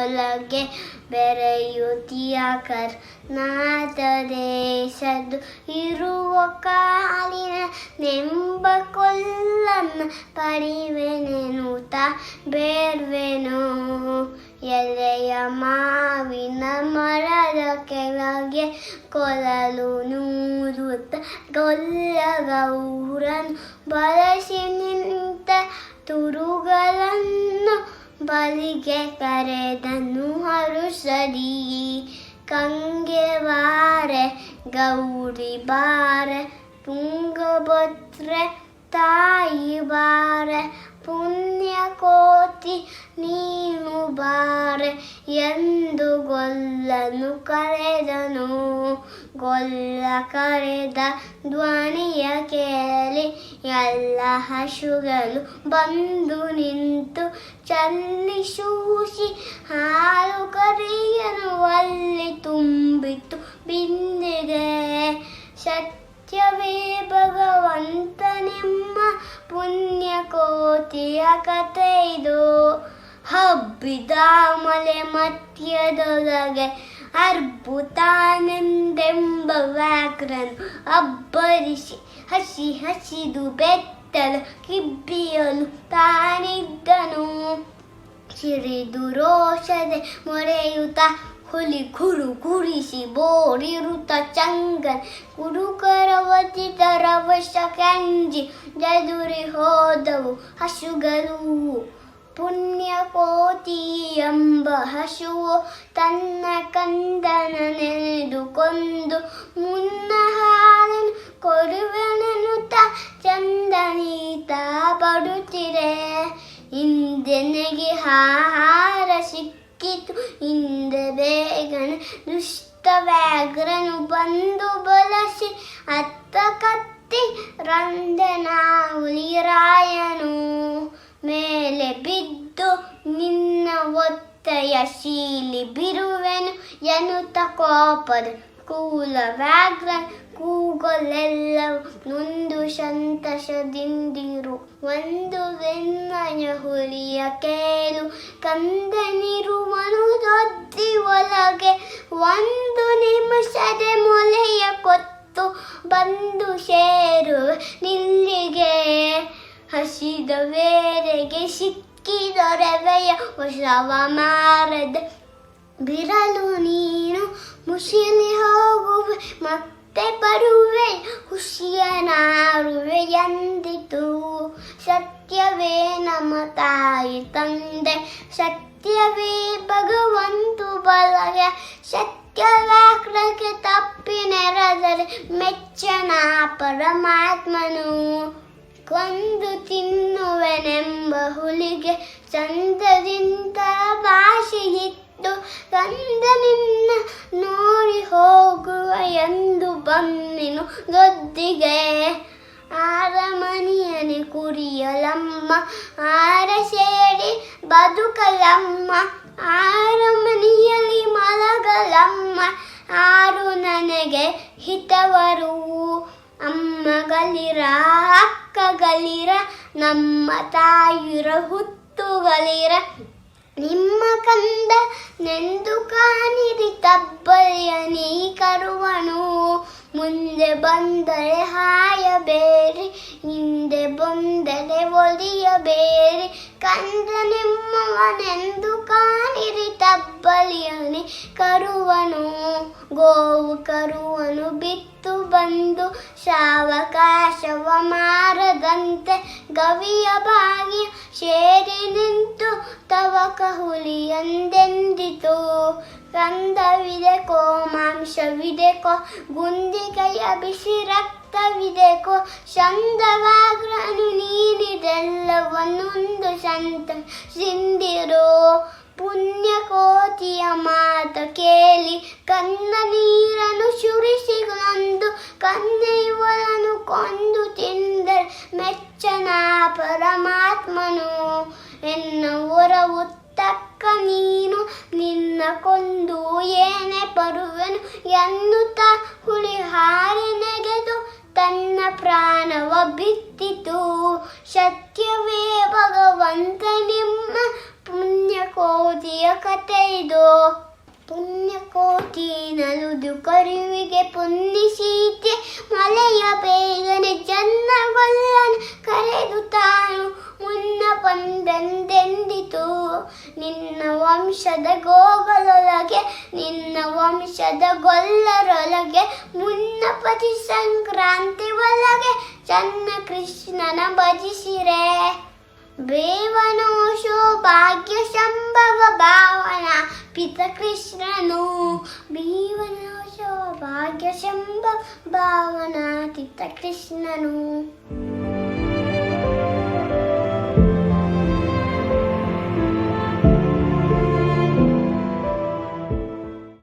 ಮಧ್ಯದೊಳಗೆ ಬೆರೆಯುತ್ತಿಯ ಕರ್ನಾಟ ದೇಶದ್ದು ಇರುವ ಕಾಲಿನ ನೆಂಬ ಕೊಲ್ಲನ್ನ ಪಡಿವೆನೆನುತ ಬೇರ್ವೆನು. ಎಲೆಯ ಮಾವಿನ ಮರದ ಕೆಳಗೆ ಕೊಲಲು ನೂರುತ್ತ ಗೊಲ್ಲಗೌರನು ಬಳಸಿ ನಿಂತ ತುರುಗಳನ್ನು ಬಲಿಗೆ ಕರೆದನು ಹರುಷರಿ ಕಂಗೆ ಬಾರೆ ಗೌರಿ ಬಾರೆ, ತುಂಗಭದ್ರೆ ತಾಯಿ ಬಾರೆ, ಪುಣ್ಯ ಕೋತಿ ನೀನು ಬಾರೆ, ಎಂದು ಗೊಲ್ಲನು ಕರೆದನು. ಗೊಲ್ಲ ಕರೆದ ಧ್ವನಿಯ ಕೇಳಿ ಎಲ್ಲ ಹಸುಗಳು ಬಂದು ನಿಂತು ಚಲ್ಲಿಸೂಸಿ ಹಾಲು ಕರಿಯನು ಅಲ್ಲಿ ತುಂಬಿತು ಬಿಂದಿಗೆ ಸತ್ಯವೇ ಭಗವಂತನೆಮ್ಮ ಪುಣ್ಯ ಪುಣ್ಯಕೋತಿಯ ಕಥೆ ಇದು. ಹಬ್ಬಿದ ಮಲೆ ಮಧ್ಯದೊಳಗೆ ಅರ್ಬುತಾನೆಂದೆಂಬ ವ್ಯಾಘ್ರನು ಅಬ್ಬರಿಸಿ ಹಸಿ ಹಸಿದು ಬೆತ್ತಲ ಕಿಬ್ಬಿಯಲು ತಾನಿದ್ದನು. ಸಿರಿದು ರೋಷದೆ ಮೊರೆಯುತ್ತ ಹುಲಿ ಗುರು ಗುರಿಸಿ ಬೋರಿರುತ ಚಂಗನ್ ಕುಡುಕರ ಒದ್ದಿದರ ವಶ ಕಂಜಿ ಜದುರಿ ಹೋದವು ಹಸುಗಳು. ಪುಣ್ಯ ಕೋಟಿ ಎಂಬ ಹಸುವು ತನ್ನ ಕಂದನ ನೆನೆದು ಕೊಂದು ಮುನ್ನ ಹಾಲನ್ನು ಕೊಡುವೆನೆನುತ್ತ ಚಂದನೀತ ಪಡುತ್ತಿರೆ ಹಿಂದೆನೆಗೆ ಆಹಾರ ಸಿಕ್ಕಿತು. ಹಿಂದೆ ಬೇಗನೆ ದುಷ್ಟ ವ್ಯಾಘ್ರನು ಬಂದು ಬಳಸಿ ಅತ್ತ ಕತ್ತಿ ರಂದನ ಹುಲಿರಾಯನು ಮೇಲೆ ಬಿದ್ದು ನಿನ್ನ ಒತ್ತೆಯ ಶೀಲಿ ಬಿರುವೆನು ಎನ್ನುತ್ತ ಕೋಪದ ಕೂಲ ವ್ಯಾಘ್ರ ಕೂಗಲೆಲ್ಲವೂ ನೊಂದು ಸಂತಸದಿಂದಿರು. ಒಂದು ಬೆನ್ನಯ ಹುಲಿಯ ಕೇಳು ಕಂದನಿರುವನು ದೊದ್ದಿ ಒಳಗೆ ಒಂದು ನಿಮಿಷದ ಮೊಲೆಯ ಕೊತ್ತು ಬಂದು ಸೇರು ನಿಲ್ಲಿಗೆ ಹಸಿದ ಬೇರೆಗೆ ಸಿಕ್ಕಿದೊರವೆಯ ಹೊಸವ ಮಾರದ ಬಿರಲು ನೀನು ಮುಸಿಲಿ ಹೋಗುವೆ, ಮತ್ತೆ ಬರುವೆ ಹುಷಿಯನಾರುವೆ ಎಂದಿತು. ಸತ್ಯವೇ ನಮ್ಮ ತಾಯಿ ತಂದೆ, ಸತ್ಯವೇ ಭಗವಂತು ಬಲಗೆ ಸತ್ಯವ್ಯಾಕ್ರಕ್ಕೆ ತಪ್ಪಿ ನೆರೆದರೆ ಮೆಚ್ಚನ ಪರಮಾತ್ಮನು. ಕೊಂದು ತಿನ್ನುವೆನೆಂಬ ಹುಲಿಗೆ ಚಂದದಿಂದ ಭಾಷೆಯಿತ್ತು ಕಂದ ನಿನ್ನ ನೋಡಿ ಹೋಗುವ ಎಂದು ಬನ್ನಿನು ದೊದ್ದಿಗೆ. ಆರಮನಿಯನೆ ಕುರಿಯಲಮ್ಮ, ಆರ ಸೇರಿ ಬದುಕಲಮ್ಮ ಆರಮನಿಯಲ್ಲಿ ಮಲಗಲಮ್ಮ, ಆರು ನನಗೆ ಹಿತವರು ಅಮ್ಮಗಳಿರ. ಅಕ್ಕಗಳಿರ ನಮ್ಮ ತಾಯಿರ ಹುತ್ತುಗಳಿರ ನಿಮ್ಮ ಕಂದ ನೆಂದು ಕಾಣಿರಿ ತಬ್ಬಲಿಯ ನೀ ಕರುವನು ಮುಂದೆ ಬಂದರೆ ಹಾಯಬೇರಿ ಹಿಂದೆ ಬಂದರೆ ಒಲಿಯಬೇರಿ ಕಂದ ನಿಮ್ಮವನೆಂದು ಕಾಣಿರಿ ತಬ್ಬಲಿಯಲ್ಲಿ ಕರುವನು ಗೋವು ಕರುವನು ಬಿತ್ತು ಬಂದು ಶಾವಕಾಶವ ಮಾರದಂತೆ ಗವಿಯ ಬಾಗಿಯ ಸೇರಿ ನಿಂತು ತವಕ ಹುಲಿಯಂದೆಂದಿತು ಮಾಂಸವಿದೆ ಕೋ, ಗುಂದಿಗೆಯ ಬಿಸಿ ರಕ್ತವಿದೆಕೋ ಚಂದವಾಗ್ರನು ನೀನಿದೆಲ್ಲವನ್ನೊಂದು ಸಂತ ಸಿಂದಿರೋ ಪುಣ್ಯಕೋತಿಯ ಮಾತು ಕೇಳಿ ಕನ್ನ ನೀರನ್ನು ಸುರಿಸಿಕೊಂಡು ಕನ್ನೆಯವರನ್ನು ಕೊಂದು ತಿಂದ ಮೆಚ್ಚನ ಪರಮಾತ್ಮನು. ಎನ್ನ ಹೊರವು ತಕ್ಕ ನೀನು ನಿನ್ನ ಕೊಂದು ಏನೇ ಬರುವೆನು ಎನ್ನುತ್ತ ಹುಳಿ ಹಾರಿ ನೆಗೆದು ತನ್ನ ಪ್ರಾಣವ ಬಿತ್ತಿತು. ಸತ್ಯವೇ ಭಗವಂತ ನಿಮ್ಮ ಪುಣ್ಯಕೋತಿಯ ಕಥೆ ಇದು. ಪುಣ್ಯಕೋಟಿ ನಲುದು ಕರುವಿಗೆ ಪುಣ್ಯಸೀತೆ ಮಳೆಯ ಬೇಗನೆ ಜನ್ನಗೊಲ್ಲನ ಕರೆದು ತಾನು ಮುನ್ನ ಬಂದೆಂದೆಂದಿತು ನಿನ್ನ ವಂಶದ ಗೋಗಳೊಳಗೆ ನಿನ್ನ ವಂಶದ ಗೊಲ್ಲರೊಳಗೆ ಮುನ್ನ ಪತಿ ಸಂಕ್ರಾಂತಿ ಒಳಗೆ ಚನ್ನ ಕೃಷ್ಣನ ಭಜಿಸಿರೆ. ಬೇವನೋ ಭಾಗ್ಯ ಸಂಭವ ಭಾವನ, ಪಿತ ಕೃಷ್ಣನು ಬೇವನೋ ಭಾಗ್ಯ ಸಂಭವ ಭಾವನ, ಪಿತ ಕೃಷ್ಣನು.